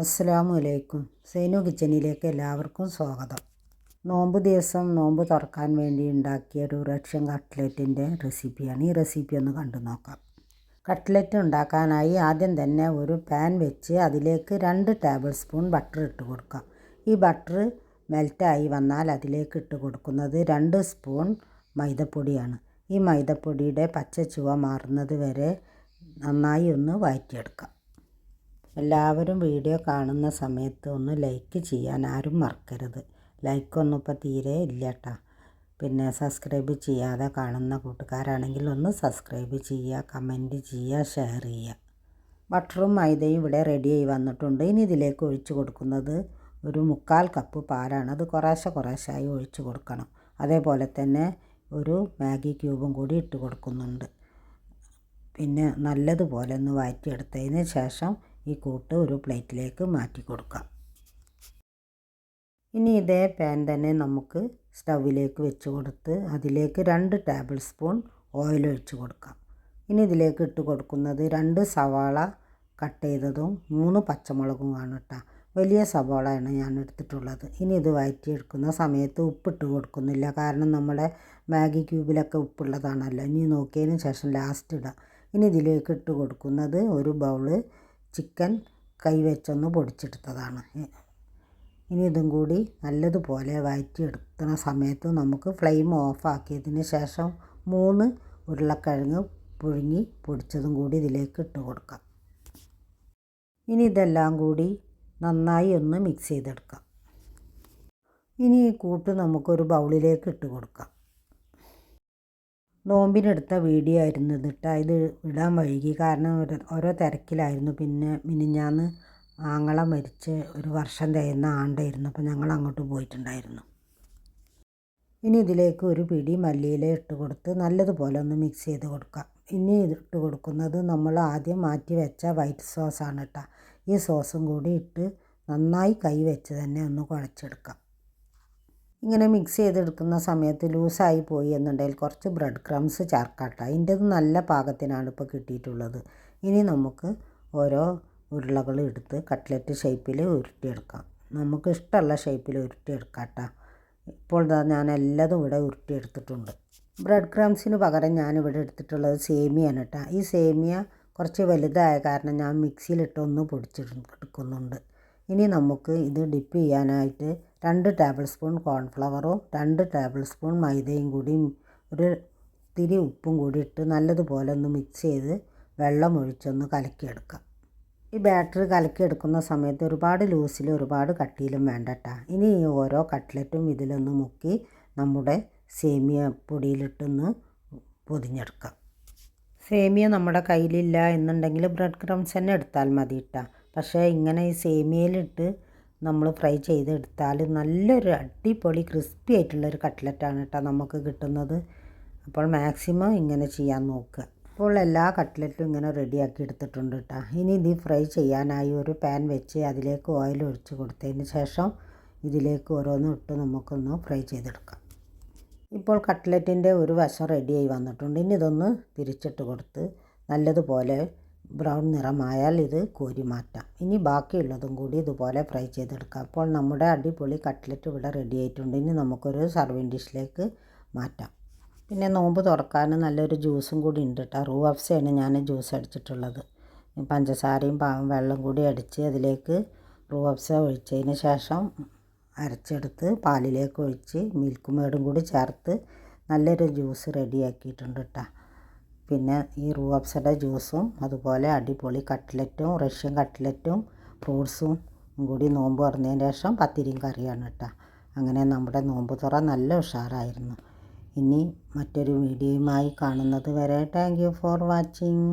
അസ്സലാമു അലൈക്കും സൈനു കിച്ചനിലേക്ക് എല്ലാവർക്കും സ്വാഗതം. നോമ്പ് ദിവസം നോമ്പ് തുറക്കാൻ വേണ്ടി ഉണ്ടാക്കിയ ഒരു റഷ്യൻ കട്ട്ലറ്റിന്റെ റെസിപ്പിയാണ്. ഈ റെസിപ്പി ഒന്ന് കണ്ടു നോക്കാം. കട്ട്ലറ്റ് ഉണ്ടാക്കാനായി ആദ്യം തന്നെ ഒരു പാൻ വെച്ച് അതിലേക്ക് രണ്ട് ടേബിൾ സ്പൂൺ ബട്ടർ ഇട്ട് കൊടുക്കാം. ഈ ബട്ടർ മെൽറ്റായി വന്നാൽ അതിലേക്ക് ഇട്ട് കൊടുക്കുന്നത് രണ്ട് സ്പൂൺ മൈദപ്പൊടിയാണ്. ഈ മൈദപ്പൊടിയുടെ പച്ച ചുവ മാറുന്നത് വരെ നന്നായി ഒന്ന് വഴറ്റിയെടുക്കാം എല്ലാവരും വീഡിയോ കാണുന്ന സമയത്ത് ഒന്ന് ലൈക്ക് ചെയ്യാൻ ആരും മറക്കരുത്. ലൈക്കൊന്നും ഇപ്പോൾ തീരെ ഇല്ല കേട്ടോ പിന്നെ സബ്സ്ക്രൈബ് ചെയ്യാതെ കാണുന്ന കൂട്ടുകാരാണെങ്കിൽ ഒന്ന് സബ്സ്ക്രൈബ് ചെയ്യുക കമന്റ് ചെയ്യുക ഷെയർ ചെയ്യുക. ബട്ടറും മൈദയും ഇവിടെ റെഡിയായി വന്നിട്ടുണ്ട്. ഇനി ഇതിലേക്ക് ഒഴിച്ചു കൊടുക്കുന്നത് ഒരു മുക്കാൽ കപ്പ് പാലാണ്. അത് കുറേശ്ശെ കുറേശ്ശായി ഒഴിച്ചു കൊടുക്കണം. അതേപോലെ തന്നെ ഒരു മാഗി ക്യൂബും കൂടി ഇട്ട് കൊടുക്കുന്നുണ്ട്. പിന്നെ നല്ലതുപോലെ ഒന്ന് വാറ്റിയെടുത്തതിന് ശേഷം ഈ കൂട്ട് ഒരു പ്ലേറ്റിലേക്ക് മാറ്റി കൊടുക്കാം. ഇനി ഇതേ പാൻ തന്നെ നമുക്ക് സ്റ്റൗവിലേക്ക് വെച്ച് കൊടുത്ത് അതിലേക്ക് രണ്ട് ടേബിൾ സ്പൂൺ ഓയിൽ ഒഴിച്ച് കൊടുക്കാം. ഇനി ഇതിലേക്ക് ഇട്ട് കൊടുക്കുന്നത് രണ്ട് സവാള കട്ട് ചെയ്തതും മൂന്ന് പച്ചമുളകും ആണ് കേട്ടോ വലിയ സവാളയാണ് ഞാൻ എടുത്തിട്ടുള്ളത്. ഇനി ഇത് വഴറ്റിയെടുക്കുന്ന സമയത്ത് ഉപ്പിട്ട് കൊടുക്കുന്നില്ല. കാരണം നമ്മുടെ മാഗി ക്യൂബിലൊക്കെ ഉപ്പുള്ളതാണല്ലോ. ഇനി നോക്കിയതിന് ശേഷം ലാസ്റ്റ് ഇടാം. ഇനി ഇതിലേക്ക് ഇട്ട് കൊടുക്കുന്നത് ഒരു ബൗൾ ചിക്കൻ കൈവച്ചൊന്ന് പൊടിച്ചെടുത്തതാണ്. ഇനി ഇതും കൂടി നല്ലതുപോലെ വഴറ്റിയെടുക്കുന്ന സമയത്ത് നമുക്ക് ഫ്ലെയിം ഓഫാക്കിയതിന് ശേഷം മൂന്ന് ഉരുളക്കിഴങ്ങ് പുഴുങ്ങി പൊടിച്ചതും കൂടി ഇതിലേക്ക് ഇട്ട് കൊടുക്കാം. ഇനി ഇതെല്ലാം കൂടി നന്നായി ഒന്ന് മിക്സ് ചെയ്തെടുക്കാം. ഇനി ഈ കൂട്ട് നമുക്കൊരു ബൗളിലേക്ക് ഇട്ട് കൊടുക്കാം. നോമ്പിനെടുത്ത വീഡിയോ ആയിരുന്നു കേട്ടോ ഇത് ഇടാൻ വൈകി. കാരണം ഓരോ തിരക്കിലായിരുന്നു. പിന്നെ മിനിഞ്ഞാന്ന് ആങ്ങള മരിച്ച് ഒരു വർഷം തികയുന്ന ആണ്ടായിരുന്നു. അപ്പോൾ ഞങ്ങൾ അങ്ങോട്ട് പോയിട്ടുണ്ടായിരുന്നു. ഇനി ഇതിലേക്ക് ഒരു പിടി മല്ലിയില ഇട്ട് കൊടുത്ത് നല്ലതുപോലെ ഒന്ന് മിക്സ് ചെയ്ത് കൊടുക്കാം. ഇനി ഇട്ട് കൊടുക്കുന്നത് നമ്മൾ ആദ്യം മാറ്റി വെച്ച വൈറ്റ് സോസാണ് കേട്ടോ ഈ സോസും കൂടി ഇട്ട് നന്നായി കൈ വെച്ച് തന്നെ ഒന്ന് കുഴച്ചെടുക്കാം. ഇങ്ങനെ മിക്സ് ചെയ്തെടുക്കുന്ന സമയത്ത് ലൂസായി പോയി എന്നുണ്ടെങ്കിൽ കുറച്ച് ബ്രെഡ് ക്രംസ് ചേർക്കാട്ട. അതിന്റെത് നല്ല പാകത്തിനാണ് ഇപ്പോൾ കിട്ടിയിട്ടുള്ളത്. ഇനി നമുക്ക് ഓരോ ഉരുളകൾ എടുത്ത് കട്ട്ലറ്റ് ഷേപ്പിൽ ഉരുട്ടിയെടുക്കാം. നമുക്ക് ഇഷ്ടമുള്ള ഷേപ്പിൽ ഉരുട്ടിയെടുക്കാട്ട. ഇപ്പോൾ ഞാൻ എല്ലാതും ഇവിടെ ഉരുട്ടിയെടുത്തിട്ടുണ്ട്. ബ്രെഡ് ക്രംസിന് പകരം ഞാനിവിടെ എടുത്തിട്ടുള്ളത് സേമിയാണ് കേട്ടോ ഈ സേമിയ കുറച്ച് വലുതായ കാരണം ഞാൻ മിക്സിയിലിട്ട് ഒന്ന് പൊടിച്ചെടുക്കുന്നുണ്ട്. ഇനി നമുക്ക് ഇത് ഡിപ്പ് ചെയ്യാനായിട്ട് രണ്ട് ടേബിൾ സ്പൂൺ കോൺഫ്ലവറും രണ്ട് ടേബിൾ സ്പൂൺ മൈദയും കൂടി ഒരു തിരി ഉപ്പും കൂടി ഇട്ട് നല്ലതുപോലെ ഒന്ന് മിക്സ് ചെയ്ത് വെള്ളം ഒഴിച്ചൊന്ന് കലക്കിയെടുക്കാം. ഈ ബാറ്ററി കലക്കിയെടുക്കുന്ന സമയത്ത് ഒരുപാട് ലൂസിലും ഒരുപാട് കട്ടിയിലും വേണ്ടട്ട. ഇനി ഈ ഓരോ കട്ട്ലറ്റും ഇതിലൊന്ന് മുക്കി നമ്മുടെ സേമിയ പൊടിയിലിട്ടൊന്ന് പൊതിഞ്ഞെടുക്കാം. സേമിയ നമ്മുടെ കയ്യിലില്ല എന്നുണ്ടെങ്കിൽ ബ്രെഡ് ക്രംസ് തന്നെ എടുത്താൽ മതി പക്ഷേ ഇങ്ങനെ ഈ സേമിയയിലിട്ട് നമ്മൾ ഫ്രൈ ചെയ്തെടുത്താൽ നല്ലൊരു അടിപൊളി ക്രിസ്പി ആയിട്ടുള്ളൊരു കട്ട്ലറ്റാണ് കേട്ടോ നമുക്ക് കിട്ടുന്നത്. അപ്പോൾ മാക്സിമം ഇങ്ങനെ ചെയ്യാൻ നോക്കുക. അപ്പോൾ എല്ലാ കട്ട്ലറ്റും ഇങ്ങനെ റെഡിയാക്കി എടുത്തിട്ടുണ്ട് കേട്ടോ. ഇനി ഇത് ഫ്രൈ ചെയ്യാനായി ഒരു പാൻ വെച്ച് അതിലേക്ക് ഓയിൽ ഒഴിച്ച് കൊടുത്തതിന് ശേഷം ഇതിലേക്ക് ഓരോന്നും ഇട്ട് നമുക്കൊന്ന് ഫ്രൈ ചെയ്തെടുക്കാം. ഇപ്പോൾ കട്ട്ലറ്റിന്റെ ഒരു വശം റെഡിയായി വന്നിട്ടുണ്ട്. ഇനി ഇതൊന്ന് തിരിച്ചിട്ട് കൊടുത്ത് നല്ലതുപോലെ ബ്രൗൺ നിറമായാൽ ഇത് കോരി മാറ്റാം ഇനി ബാക്കിയുള്ളതും കൂടി ഇതുപോലെ ഫ്രൈ ചെയ്തെടുക്കാം. അപ്പോൾ നമ്മുടെ അടിപൊളി കട്ട്ലറ്റ് ഇവിടെ റെഡി ആയിട്ടുണ്ട്. ഇനി നമുക്കൊരു സർവിങ് ഡിഷിലേക്ക് മാറ്റാം. പിന്നെ നോമ്പ് തുറക്കാൻ നല്ലൊരു ജ്യൂസും കൂടി ഉണ്ട് കേട്ടോ റൂ അഫ്സയാണ് ഞാൻ ജ്യൂസ് അടിച്ചിട്ടുള്ളത്. പഞ്ചസാരയും പാവം വെള്ളം കൂടി അടിച്ച് അതിലേക്ക് റൂ അഫ്സ ഒഴിച്ചതിന് ശേഷം അരച്ചെടുത്ത് പാലിലേക്ക് ഒഴിച്ച് മിൽക്ക് മേടും കൂടി ചേർത്ത് നല്ലൊരു ജ്യൂസ് റെഡിയാക്കിയിട്ടുണ്ട് കേട്ടോ പിന്നെ ഈ റൂഅബ്സയുടെ ജ്യൂസും അതുപോലെ അടിപൊളി കട്ട്ലറ്റും റഷ്യൻ കട്ട്ലറ്റും ഫ്രൂട്ട്സും കൂടി നോമ്പ് തുറന്നതിന് ശേഷം പത്തിരിയും കറിയാണ് കേട്ടോ. അങ്ങനെ നമ്മുടെ നോമ്പ് തുറ നല്ല ഉഷാറായിരുന്നു. ഇനി മറ്റൊരു വീഡിയോയുമായി കാണുന്നത് വരെ താങ്ക് യു ഫോർ വാച്ചിങ്